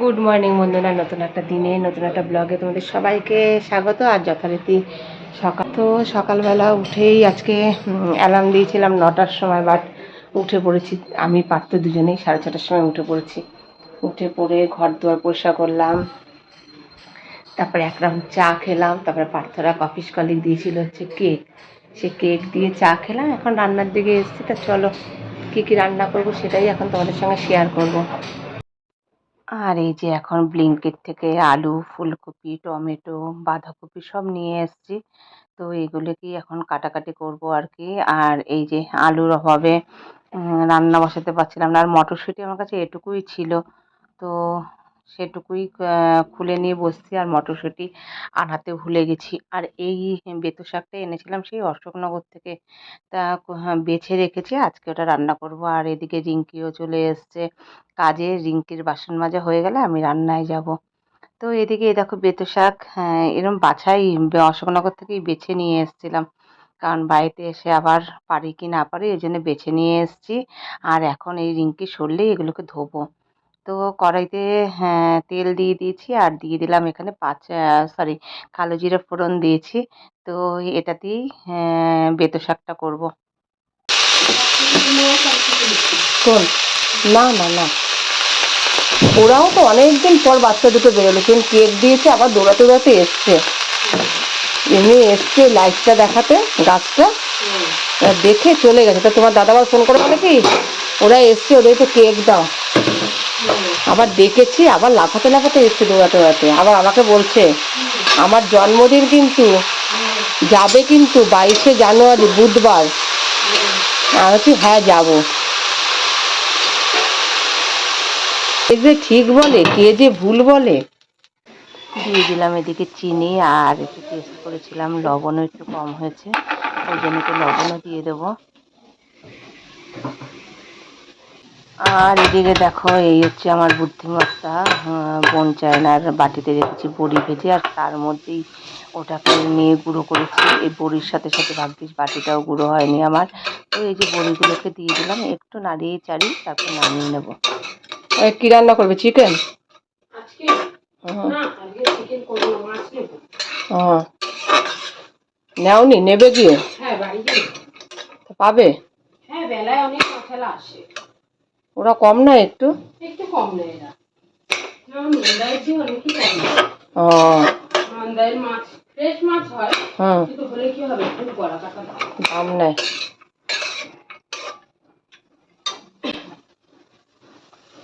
Good morning বন্ধুরা। নতুন একটা দিনে, নতুন একটা ব্লগে তোমাদের সবাইকে স্বাগত আর যথারীতি সকাল তো সকালবেলা উঠেই আজকে অ্যালার্ম দিয়েছিলাম নটার সময় বাট উঠে পড়েছি। আমি পারতে দুজনেই, সাড়ে ছটার সময় উঠে পড়েছি। উঠে পড়ে ঘর দুয়ার পরিষ্কার করলাম। তারপরে এক রাউন্ড চা খেলাম। তারপরে পার্থরা অফিস কলিগ দিয়েছিল হচ্ছে কেক সে কেক দিয়ে চা খেলাম। এখন রান্নার দিকে এসেছি, তা চলো, কী কী রান্না করব সেটাই এখন তোমাদের সঙ্গে শেয়ার করব। আর এই যে এখন ব্লিঙ্কেট থেকে আলু, ফুলকপি, টমেটো, বাঁধাকপি সব নিয়ে এসছি। তো এগুলোকেই এখন কাটাকাটি করব আর কি আর এই যে আলুর অভাবে রান্না বসাতে পারছিলাম না। আর মটরশুঁটি আমার কাছে এটুকুই ছিল। তো সেটুকুই খুলে নিয়ে বসছি আর মটরশুঁটি আনাতে ভুলে গেছি। আর এই বেতো শাকটা এনেছিলাম সেই অশোকনগর থেকে, তা বেছে রেখেছি। আজকে ওটা রান্না করব। আর এদিকে রিঙ্কিও চলে এসছে। কাজে রিঙ্কির বাসন মাজা হয়ে গেলে আমি রান্নায় যাব। তো এদিকে দেখো বেতো শাক এরম বাছাই অশোকনগর থেকেই বেছে নিয়ে এসেছিলাম। কারণ বাড়িতে এসে আবার পারি কি না পারি এই জন্য বেছে নিয়ে এসেছি। আর এখন এই রিঙ্কি সরলেই এগুলোকে ধোবো। তো কড়াইতে হ্যাঁ তেল দিয়ে দিয়েছি আর দিয়ে দিলাম এখানে পাঁচ সরি কালো জিরে ফোড়ন দিয়েছি। তো এটাতেই হ্যাঁ, বেতো শাকটা করব। কোন না না না। ওরাও তো অনেকদিন পর বাচ্চা দুটো বেরোলো কিন্তু কেক দিয়েছে আবার দৌড়াতে দৌড়াতে এসছে। এমনি এসছে লাইটটা দেখাতে গাছটা। দেখে চলে গেছে। তা তোমার দাদা আবার ফোন করে বলে কি? ওরা এসছে ওদেরকে কেক দাও। আবার দেখেছি, আবার লাফাতে লাফাতে এসছে দৌড়াতে দৌড়াতে। আবার আমাকে বলছে, আমার জন্মদিন কিন্তু যাবে কিন্তু বাইশে জানুয়ারি, বুধবার। আমি হ্যাঁ যাব। কে যে ঠিক বলে, কে যে ভুল বলে। দিয়ে দিলাম এদিকে চিনি আর একটু টেস্ট করেছিলাম, লবণও একটু কম হয়েছে। ওই জন্য একটু লবণও দিয়ে দেবো। আর এদিকে দেখো এই হচ্ছে আমার বুদ্ধিমত্তা আহ, বোন চায়নার বাটিতে রেখেছি বড়ি ভেজে আর তার মধ্যেই ওটাকে নিয়ে গুঁড়ো করেছি। এই বড়ির সাথে সাথে ভাগ্যিস বাটিটাও গুঁড়ো হয়নি আমার। তো এই যে বড়িগুলোকে দিয়ে দিলাম একটু নাড়িয়ে চাড়িয়ে তারপর নামিয়ে নেব। কি রান্না করবে চিকেন? নেওনি নেবে গিয়ে? হ্যাঁ তো পাবে? হ্যাঁ বেলায় অনেক মশলা আসে। ওরা কম না একটু? একটু কম নেয় ও। মাছ ফ্রেশ মাছ হয় হুম। কিন্তু হলে কি হবে? খুব বড় কাটা দাম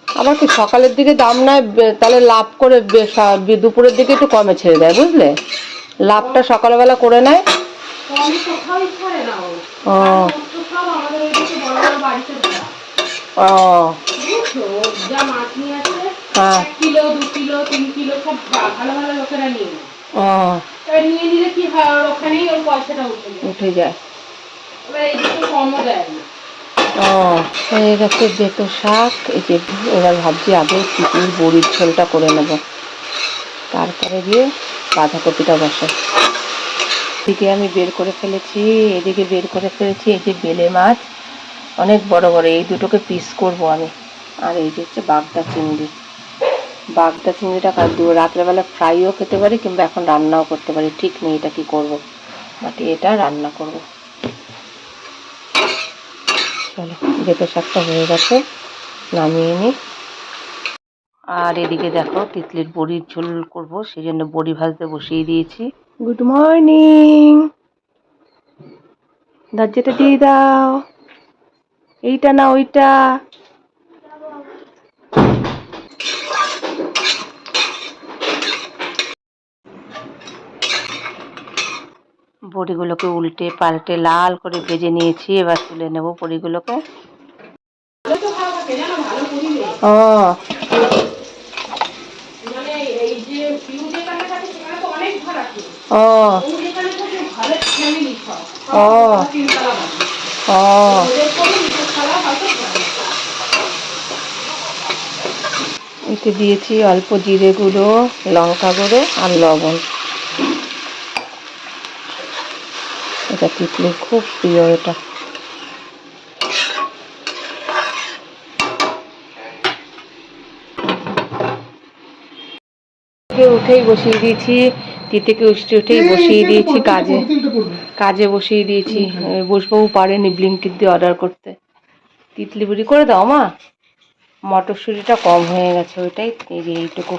আবার কি সকালের দিকে দাম নেয় বে- তাহলে লাভ করে দুপুরের দিকে একটু কমে ছেড়ে দেয় বুঝলে? লাভটা সকালবেলা করে নেয়। ও। ও। হ্যাঁ। ও। উঠে যায়। শাক, এই যে এবার ভাবছি আগে চিকুর বড়ির ঝোলটা করে নেব। তারপরে গিয়ে বাঁধাকপিটা বসে এদিকে আমি বের করে ফেলেছি, এদিকে বের করে ফেলেছি, এই যে বেলে মাছ। অনেক বড় বড়, এই দুটোকে পিস করব আমি। আর এই যে হচ্ছে বাগদা চিংড়ি। বাগদা চিংড়িটা দু রাত্রেবেলা ফ্রাইও খেতে পারি কিংবা এখন রান্নাও করতে পারি। ঠিক নেই, এটা কি করব? বাট এটা রান্না করব। চলো বেতো শাকটা হয়ে গেছে, নামিয়ে নিই আর এদিকে দেখো, তিতলির বড়ির ঝোল করব সেই জন্য বড়ি ভাজতে বসিয়ে দিয়েছি। গুড মর্নিং দরজাটা দিয়ে দাও। এইটা না, ওইটা। বড়িগুলোকে উল্টে পাল্টে লাল করে ভেজে নিয়েছি, এবার তুলে নেব বড়িগুলোকে। ও। ও। এতে দিয়েছি অল্প জিরে গুঁড়ো লঙ্কা গুঁড়ো আর লবণ। এটা তিতলির খুব প্রিয় এটা। উঠেই বসিয়ে দিয়েছি তি থেকে উঠে উঠেই বসিয়ে দিয়েছি কাজে। কাজে বসিয়ে দিয়েছি বসবাবু পারেনি ব্লিঙ্কিট দিয়ে অর্ডার করতে। তিতলি বুড়ি করে দাও মা। মটরশুঁটিটা কম হয়ে গেছে ওইটাই এই যে এইটুকু।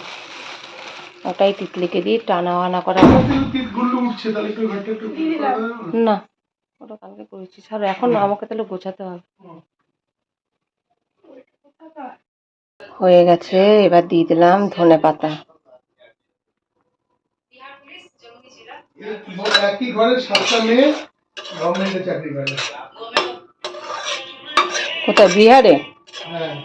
ওটাই তিতলিকে দিয়ে টানা আনা করা। উঠছে তাহলে একটু ঘরটা একটু না? ওটা কালকে করেছি। ছাড়ো এখন আমাকে তাহলে গোছাতে হবে। হয়ে গেছে এবার দিয়ে দিলাম ধনে পাতা। একই ঘরের সাতটা মেয়ে গভর্নমেন্টে চাকরি করে। কোথায়? বিহারে? হ্যাঁ।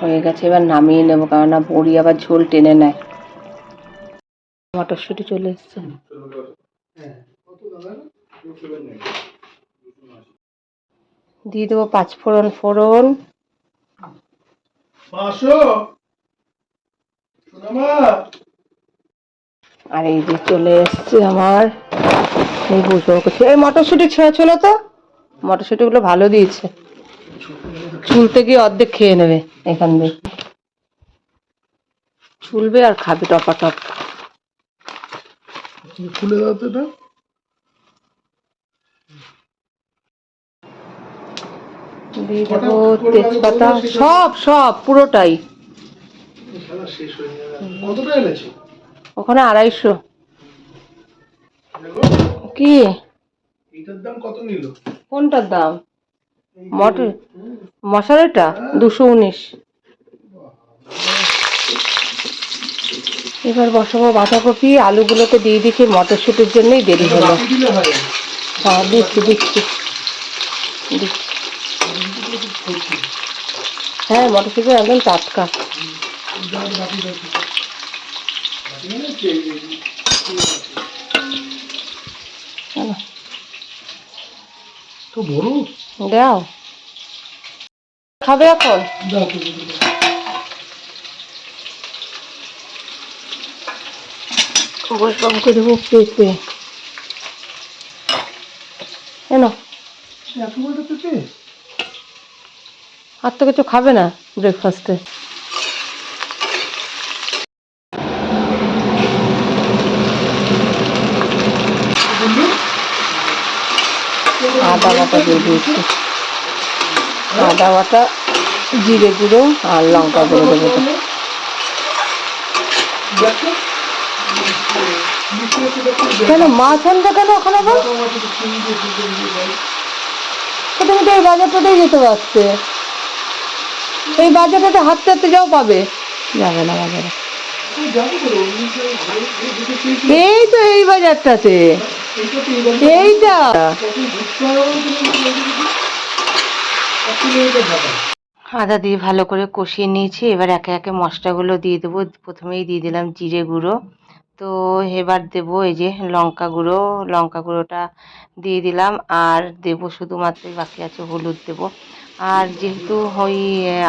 হয়ে গেছে এবার নামিয়ে নেব কেননা বড়ি আবার ঝোল টেনে নেয়। মটরশুঁটি চলে এসছে। হ্যাঁ। দিয়ে দেবো পাঁচ ফোড়ন ফোড়ন। আর এই যে চলে এসছে আমার এই বুঝব করছি। এই মটরশুঁটি ছেঁড়া ছিল তো? মটরশুঁটিগুলো ভালো দিয়েছে। চুলতে গিয়ে অর্ধেক খেয়ে নেবে এখান দিয়ে। চুলবে আর খাবে টপা টপ খুলে দাও তো এটা। দিয়ে দেবো তেজপাতা। সব সব পুরোটাই। শেষ হয়ে কতটা এনেছো? ওখানে আড়াইশো। কি? এইটার দাম কত নিল? কোনটার দাম? মটর মশলাটা দুশো উনিশ। এবার বসাবো বাঁধাকপি আলুগুলোকে দিয়ে দিচ্ছি মটরশুটির জন্যই দেরি হলো। হয়। হ্যাঁ দিচ্ছি দিচ্ছি। হ্যাঁ মটরশুটি একদম টাটকা বাকি বাকি বাকি মানে কি এই যে- চলো, তো বড় দাও। খাবে এখন? দাও, দাও। দেবো? পেঁপে কেন এত বড় পেঁপে? আর তো কিছু খাবে না ব্রেকফাস্টে বলল আদা বাটা দিয়ে দিয়েছি। আদা বাটা, জিরে গুঁড়ো আর লঙ্কা গুঁড়ো দেবো। কেন মাছ আনতে কেন ওখানে আবার? তুমি তো এই বাজারটাতেই যেতে পারছে। এই বাজারটাতে হাঁটতে যাও পাবে। যাবে না বাজারে। এই তো এই বাজারটাতে। আদা দিয়ে ভালো করে কষিয়ে নিয়েছি, এবার একে একে মশলাগুলো দিয়ে দেবো। প্রথমেই দিয়ে দিলাম জিরে গুঁড়ো। তো এবার দেবো এই যে লঙ্কা গুঁড়ো। লঙ্কা গুঁড়োটা দিয়ে দিলাম, আর দেবো শুধুমাত্র বাকি আছে হলুদ দেবো। আর যেহেতু ওই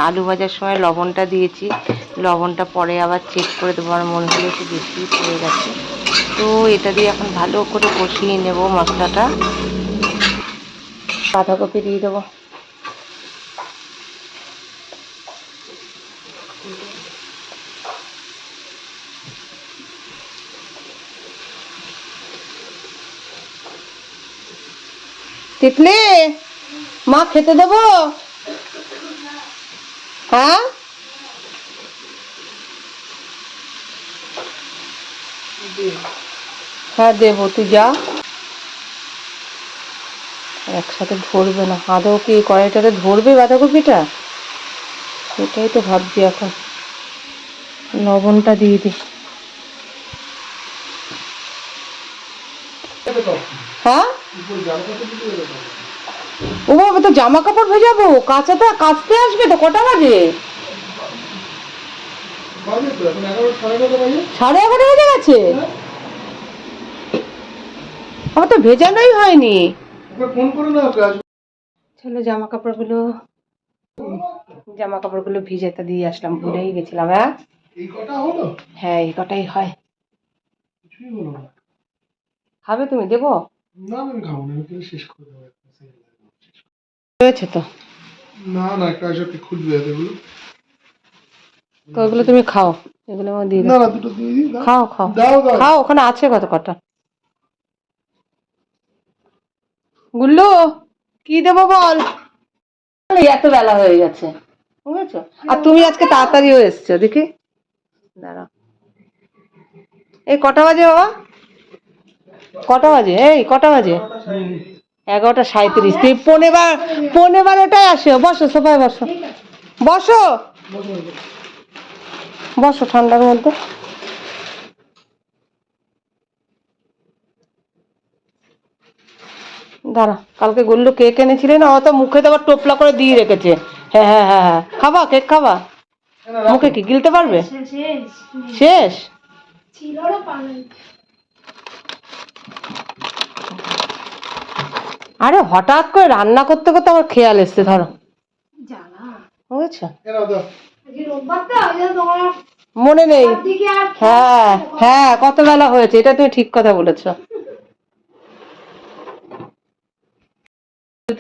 আলু ভাজার সময় লবণটা দিয়েছি, লবণটা পরে আবার চেক করে দেবো, আমার মনে হলো একটু বেশি পড়ে গেছে। তো এটা দিয়ে এখন ভালো করে কষিয়ে নেব মশলাটা। বাঁধাকপি দিয়ে দেবো। তিতলি, মা খেতে দেবো? হ্যাঁ? হ্যাঁ দেবো তুই যা। একসাথে ধরবে না। আদৌ কি কড়াইটাতে ধরবে বাঁধাকপিটা? সেটাই তো ভাবছি এখন। লবণটা দিয়ে তো, হ্যাঁ। ও বাবা তো জামা কাপড় ভেজাবো। কাঁচাটা কাচতে আসবে তো কটা বাজে? সাড়ে। এগারো বেজে গেছে? আমার তো ভেজানোই হয়নি। একবার ফোন করে না ওকে আসবে। চলো জামা কাপড়গুলো জামা কাপড়গুলো ভিজেতে দিয়ে আসলাম ভুলেই গেছিলাম হ্যাঁ? এই কটা হলো? হ্যাঁ এই কটাই হয়। কিছুই হলো না। খাবে তুমি দেবো? না আমি খাব না আমি শেষ করে দেবো একটা second লাগবে। হয়েছে তো। না না একটা সাথে খুলবে এগুলো তো ওগুলো তুমি খাও এগুলো আমার দিয়ে দাও। না দুটো দিয়ে দিই খাও খাও। দাও দাও। খাও ওখানে আছে কত কটা? গুল্লু, কি দেবো বল? এত বেলা হয়ে গেছে। আর তুমি আজকে তাড়াতাড়িও এসছো, দেখি। দাঁড়া এই কটা বাজে বাবা? কটা বাজে? এই কটা বাজে? এগারোটা সাঁত্রিশ তুই পৌনে বার, পৌনে বারোটায় আসো। বসো, সোফায় বসো। বসো। বসো ঠান্ডার মধ্যে। দাঁড়া, কালকে গুল্লু কেক এনেছিলে না ও তো মুখে তো আবার টোপলা করে দিয়ে রেখেছে। হ্যাঁ হ্যাঁ হ্যাঁ হ্যাঁ। খাবা কেক খাবা? মুখে কি, গিলতে পারবে? শেষ? আরে হঠাৎ করে রান্না করতে করতে আমার খেয়াল এসছে, ধরো। মনে নেই। হ্যাঁ হ্যাঁ কত বেলা হয়েছে, এটা তুমি ঠিক কথা বলেছ।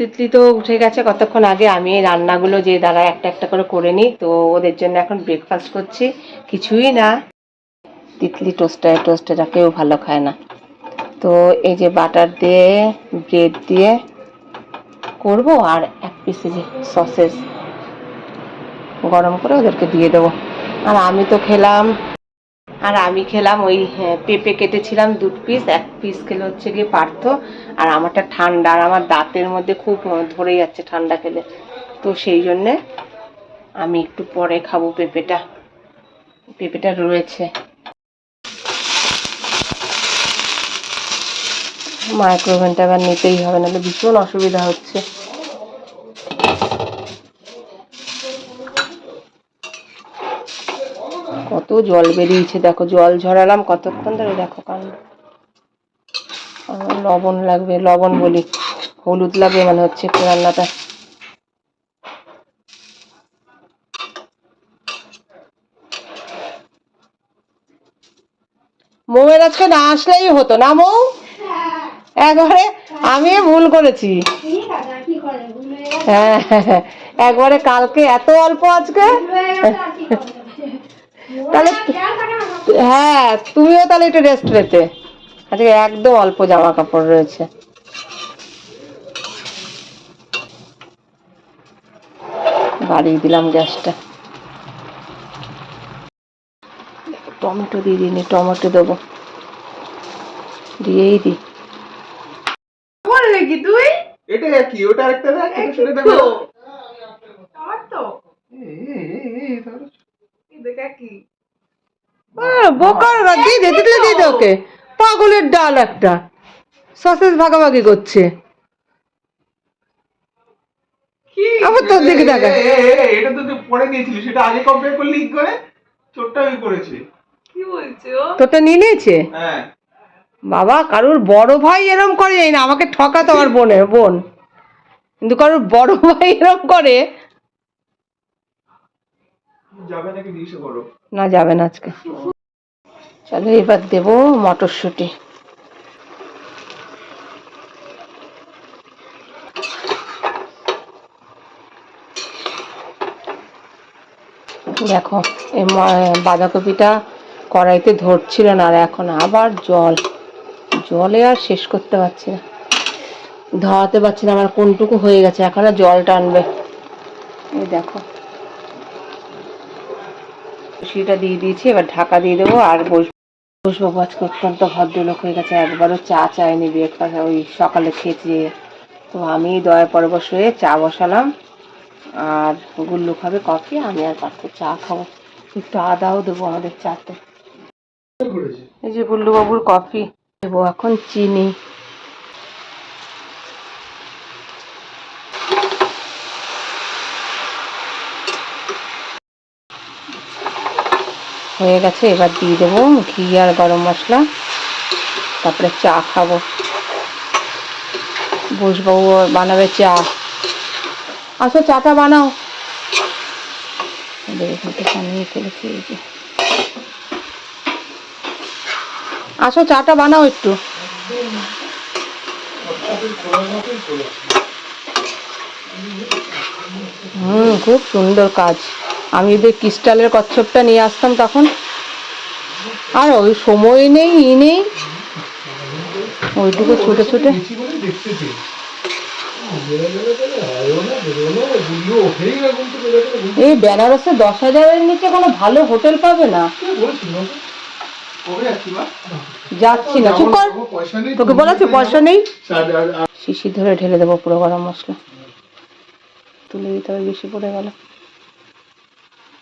তিতলি তো উঠে গেছে কতক্ষণ আগে। আমি এই রান্নাগুলো যে দাঁড়া একটা একটা করে করে নিই। তো ওদের জন্য এখন ব্রেকফাস্ট করছি। কিছুই না। তিতলি টোস্টার টোস্টারটা কেউ ভালো খায় না। তো এই যে বাটার দিয়ে, ব্রেড দিয়ে করব আর এক পিসে যে সসেস গরম করে ওদেরকে দিয়ে দেবো। আর আমি তো খেলাম আর আমি খেলাম ওই হ্যাঁ, পেঁপে কেটেছিলাম দু পিস এক পিস খেলে হচ্ছে গিয়ে পার্থ। আর আমারটা ঠান্ডা আর আমার দাঁতের মধ্যে খুব ধরে যাচ্ছে ঠান্ডা খেলে। তো সেই জন্যে আমি একটু পরে খাব পেঁপেটা। পেঁপেটা রয়েছে। মাইক্রোওভেনটা আবার নিতেই হবে নাহলে ভীষণ অসুবিধা হচ্ছে। কত জল বেরিয়েছে, দেখো জল ঝরালাম কতক্ষণ ধরে, দেখো কারণ লবণ লাগবে, লবণ বলি, হলুদ লাগবে মানে হচ্ছে রান্নাটা। মৌয়ের আজকে না আসলেই হতো না মৌ? একবারে আমি ভুল করেছি। হ্যাঁ একবারে কালকে এত অল্প আজকে? তাহলে হ্যাঁ তুমিও তাহলে একটু রেস্ট পেতে। আজকে একদম অল্প জামা কাপড় রয়েছে। বাড়িয়ে দিলাম গ্যাসটা। টমেটো দিয়ে দিই টমেটো দেবো। দিয়েই দিই। বললে কি তুই? এটা কি ওটা একটা দেখ এটা সেটা দেখ আমার তো দেখা কি বোকার দিয়ে দে দিয়ে দে ওকে। পাগলের ডাল একটা। সসেস ভাগাভাগি করছে। কি আবার তোর দিকে দেখা এটা তো তুই পরে দিয়েছিলি সেটা আগে কমপ্লিট করলি কি করে? ছোট্ট আমি করেছি। কি বলছো তোরটা নিয়ে নিয়েছে? হ্যাঁ। বাবা কারোর বড় ভাই এরম করে না আমাকে ঠকাতো আমার বোনের বোন। কিন্তু কারোর বড় ভাই এরম করো না, যাবে না আজকে। চলো, এবার দেবো মটরশুঁটি। দেখো, এই বাঁধাকপিটা কড়াইতে ধরছিল না, আর এখন আবার জল। জলে আর শেষ করতে পারছি না। ধরাতে পারছি না, আমার কোনটুকু হয়ে গেছে, এখন আর জল টানবে এই দেখো সেটা দিয়ে দিয়েছি এবার ঢাকা দিয়ে দেবো আর বস বসবাবু আজকে অত্যন্ত ভদ্রলোক হয়ে গেছে একবারও চা চায়নি ব্রেকফাস্ট ওই সকালে খেয়েছি তো আমি দয়া পরবশ হয়ে চা বসালাম আর গুল্লু খাবে কফি আমি আর পার্থ চা খাব। একটু আদাও দেবো আমাদের চাতে। এই যে গুল্লু বাবুর কফি দেবো এখন চিনি। হয়ে গেছে, এবার দিয়ে দেবো ঘি আর গরম মশলা, তারপরে চা খাব। বসবাবু বানাবে চা। আসো, চাটা বানাও। বানিয়ে ফেলেছি, এই যে। আসো, চাটা বানাও একটু। হুম, খুব সুন্দর কাজ। আমি যদি ক্রিস্টালের কচ্ছপটা নিয়ে আসতাম তখন, আর ওই সময় নেই, ই নেই। ওইটুকু ছুটে ছুটে। এই বেনারসে দশ হাজারের নিচে কোনো ভালো হোটেল পাবে না। যাচ্ছি না। চুপ কর। তোকে বলেছি, পয়সা নেই। শিশি ধরে ঢেলে দেবো পুরো গরম মশলা। তুলে দিতে হবে, বেশি পড়ে গেল নাও, কোথায় ধরবো মেয়েকে ছেলেকে দেখি। কি করতে হবে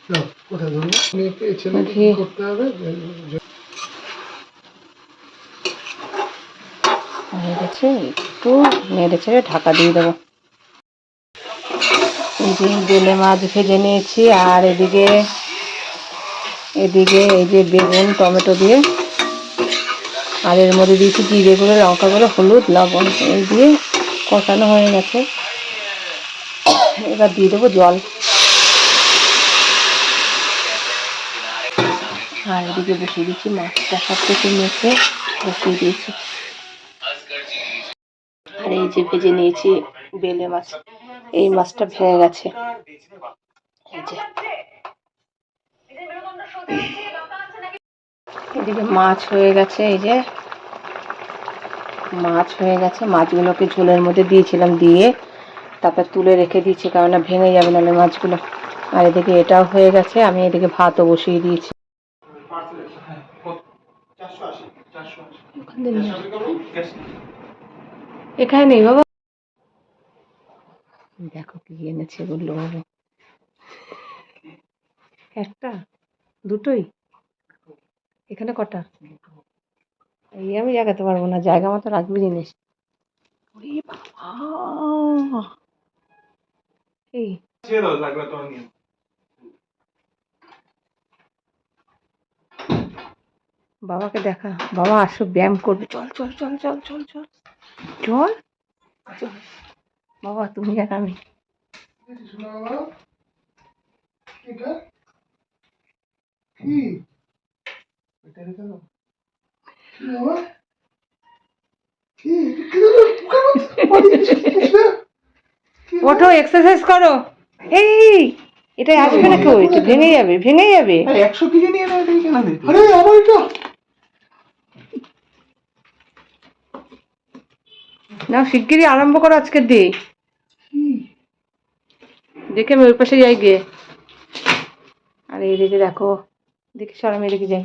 হয়ে গেছে একটু নেড়ে ছেড়ে ঢাকা দিয়ে দেবো। এই যে বেলে মাছ ভেজে নিয়েছি আর এদিকে এদিকে এই যে বেগুন টমেটো দিয়ে আর এর মধ্যে দিয়েছি জিরে গুঁড়ো লঙ্কা গুঁড়ো হলুদ লবণ এই দিয়ে কষানো হয়ে গেছে। এবার দিয়ে দেবো জল। আর এদিকে বসিয়ে দিচ্ছি, মাছটা সব কিছু মেখে বসিয়ে দিয়েছি। আর এই যে ভেজে নিয়েছি বেলে মাছ, এই মাছটা ভেঙে গেছে। এই যে। এদিকে মাছ হয়ে গেছে, এই যে। মাছ হয়ে গেছে, মাছগুলোকে ঝোলের মধ্যে দিয়েছিলাম দিয়ে তারপর তুলে রেখে দিয়েছি কারণ ভেঙে যাবে নাহলে মাছগুলো। আর এদিকে এটাও হয়ে গেছে, আমি এদিকে ভাতও বসিয়ে দিয়েছি ওখান দিয়ে নিয়ে আস। এখানে নেই বাবা। দেখো কি এনেছে বলল বাবা। একটা, দুটোই। এখানে কটা? এই আমি জাগাতে পারব না, জায়গা মতো রাখবি জিনিস। এই। বাবাকে দেখা। বাবা আসো ব্যায়াম করবে। চল চল চল চল চল চল। চল। চল। বাবা তুমি আর আমি? ওঠো এক্সারসাইজ করো। এই এটা আসবে না কেউ ভেঙে যাবে ভেঙে যাবে। একশো কেজি নিয়ে আরে আমার এটা না শিগগিরই আরম্ভ করো আজকের দিয়ে দেখে আমি ওই পাশে যাই গিয়ে। আর এই দিকে দেখো দেখি সর আমি এদিকে যাই।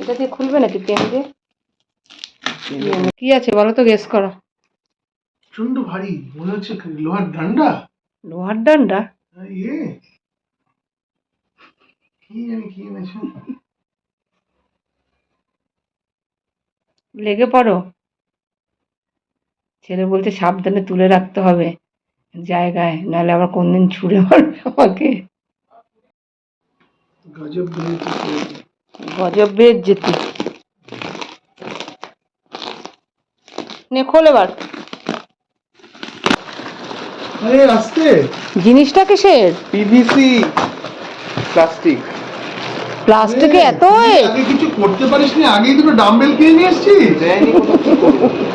এটা দিয়ে খুলবে নাকি পেন দিয়ে? কি আছে বলো তো গেস করো। প্রচণ্ড ভারী মনে হচ্ছে লোহার ডান্ডা। লোহার ডান্ডা? ইয়ে। কি জানি কি এনেছো। লেগে পড়ো। ছেলে বলছে সাবধানে তুলে রাখতে হবে জায়গায় নাহলে আবার কোনদিন ছুঁড়ে মারবে আমাকে। গজব বেরিয়েছে গজব বেদ যেতে নে খোল এবার। আরে আসতে। জিনিসটা কিসের? PVC plastic. প্লাস্টিকে এত আগে কিছু করতে পারিস নি আগেই দুটো ডাম্বেল কিনে নিয়ে এসছিস।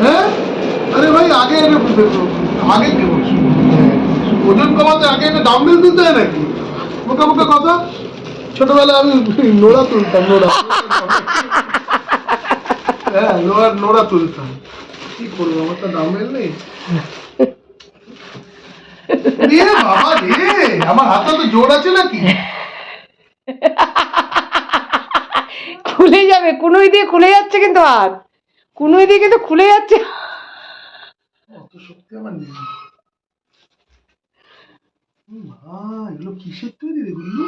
হ্যাঁ? আরে ভাই, আগে আগে ওজন কমাতে আগে একটা ডাম্বেল তুলতে হয় নাকি? মোটা মোটা কথা? ছোটবেলায় আমি নোড়া তুলতাম, নোড়া। হ্যাঁ নোড়া নোড়া তুলতাম। কি করব? আমার তো ডাম্বেল নেই। রে, আমার তো জোর আছে নাকি? খুলে যাবে, কুনুই দিয়ে খুলে যাচ্ছে কিন্তু হাত। কুনুই দিয়ে কিন্তু খুলে যাচ্ছে। অত শক্তি আমার নেই। মা এগুলো কিসের তৈরি রে গুল্লু?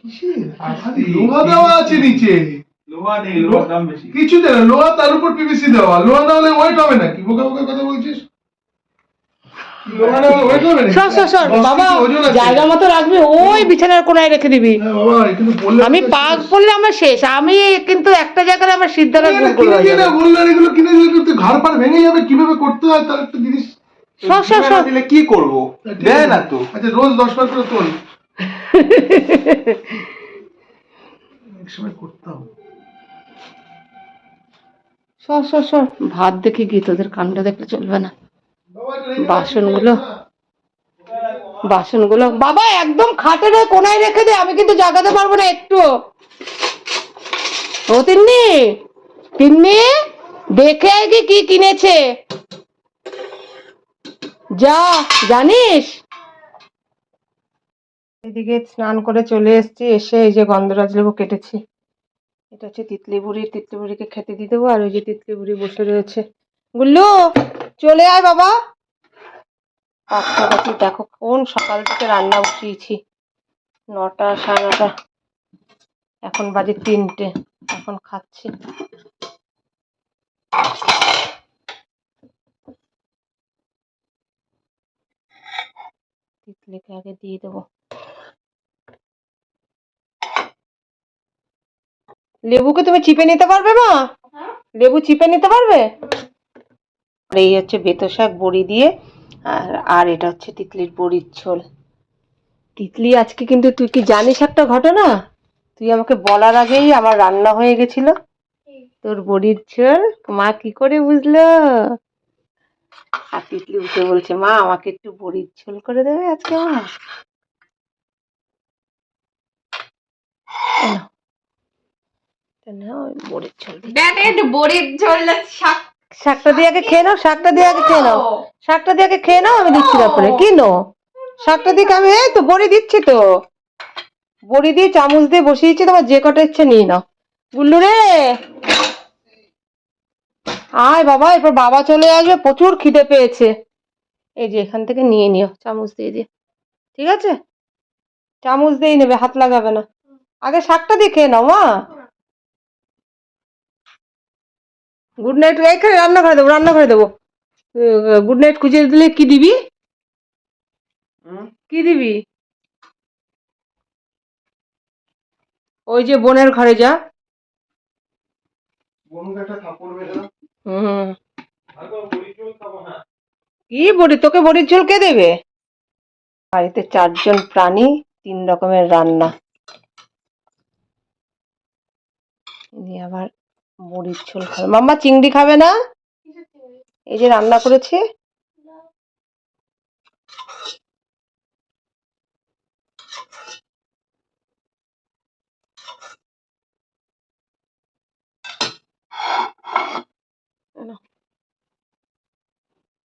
কিসের? খালি লোহা দেওয়া আছে নিচে। লোহা নেই লোহার দাম বেশি। কিছু দেয় লোহা তার উপর পিভিসি দেওয়া। লোহা না হলে ওয়েট হবে নাকি? বোকা বোকা কথা বলছিস লোহা না হলে ওয়েট হবে নাকি সর সর সর। বাবা। জায়গা মতো রাখবি ওই বিছানার কোনায় রেখে দিবি। হ্যাঁ আমি পাক পড়লে আমার শেষ। আমি কিন্তু একটা জায়গায় আমার সিদ্ধারা এগুলো কিনে দিলে পাড় ভেঙে যাবে কীভাবে করতে হয় তার একটা জিনিস। সর সর সর। দিলে কি করব? দেয় না তো। আচ্ছা রোজ দশ বার করে তোল। এক সময় করতাম সর সর সর। ভাত দেখে গিয়ে তোদের কাণ্ড দেখলে চলবে না। বাসনগুলো? বাসনগুলো, বাবা, একদম খাটের ওই কোনায় রেখে দে, আমি কিন্তু জাগাতে পারব না একটু। ও তিন্নি তিন্নি, দেখে আগে কি কিনেছে। যা, জানিস? এদিকে স্নান করে চলে এসেছি, এসে এই যে গন্ধরাজ লেবু কেটেছি। এটা হচ্ছে তিতলি বুড়ি, তিতলি বুড়িকে খেতে দিয়ে দেবো, আর ওই যে তিতলি বুড়ি বসে রয়েছে। গুল্লু চলে আয় বাবা। কাছাকাছি দেখো কোন সকাল থেকে রান্না বসিয়েছি। নটা, সাড়ে নটা। এখন বাজে তিনটে, এখন খাচ্ছি। তিতলিকে আগে দিয়ে দেবো। লেবুকে তুমি চিপে নিতে পারবে মা? লেবু চিপে নিতে পারবে? আর এই হচ্ছে বেতো শাক বড়ি দিয়ে আর আর এটা হচ্ছে তিতলির বড়ির ঝোল। তিতলি আজকে কিন্তু তুই কি জানিস একটা ঘটনা? তুই আমাকে বলার আগেই আমার রান্না হয়ে গেছিল। তোর বড়ির ঝোল মা কি করে বুঝলো? আর তিতলি উঠে বলছে মা আমাকে একটু বড়ির ঝোল করে দেবে আজকে মা বড়ির ঝোল বড়ির ঝোল শাক শাকটা দিয়ে আগে খেয়ে নাও শাকটা দিয়ে আগে খেয়ে নাও। শাকটা দিয়ে আগে খেয়ে নাও আমি দিচ্ছি তারপরে। কি নো? শাকটা দিয়ে আমি এই তো বড়ি দিচ্ছি তো। বড়ি দিয়ে চামচ দিয়ে বসিয়েছি তোমার যে কটা ইচ্ছে নিয়ে নাও। গুল্লু রে! আয় বাবা এরপর বাবা চলে আসবে প্রচুর খিদে পেয়েছে। এই যে এখান থেকে নিয়ে নিও চামচ দিয়ে দিয়ে। ঠিক আছে? চামচ দিয়ে নেবে হাত লাগাবে না। আগে শাকটা দিয়ে খেয়ে নাও মা। গুড নাইট এইখানে রান্না করে দেবো রান্না করে দেবো। গুড নাইট খুঁজে দিলে কি দিবি? কি দিবি? ওই যে বোনের ঘরে যা। কি বড়ি? তোকে বড়ির ঝোল কে দেবে? বাড়িতে চারজন প্রাণী তিন রকমের রান্না। আবার বড়ির ঝোল খাবে। মাম্মা চিংড়ি খাবে না? এই যে রান্না করেছি।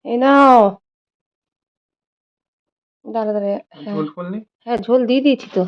এই নাও। দাঁড়া দাঁড়া হ্যাঁ। হ্যাঁ ঝোল দিয়ে দিয়েছি তো।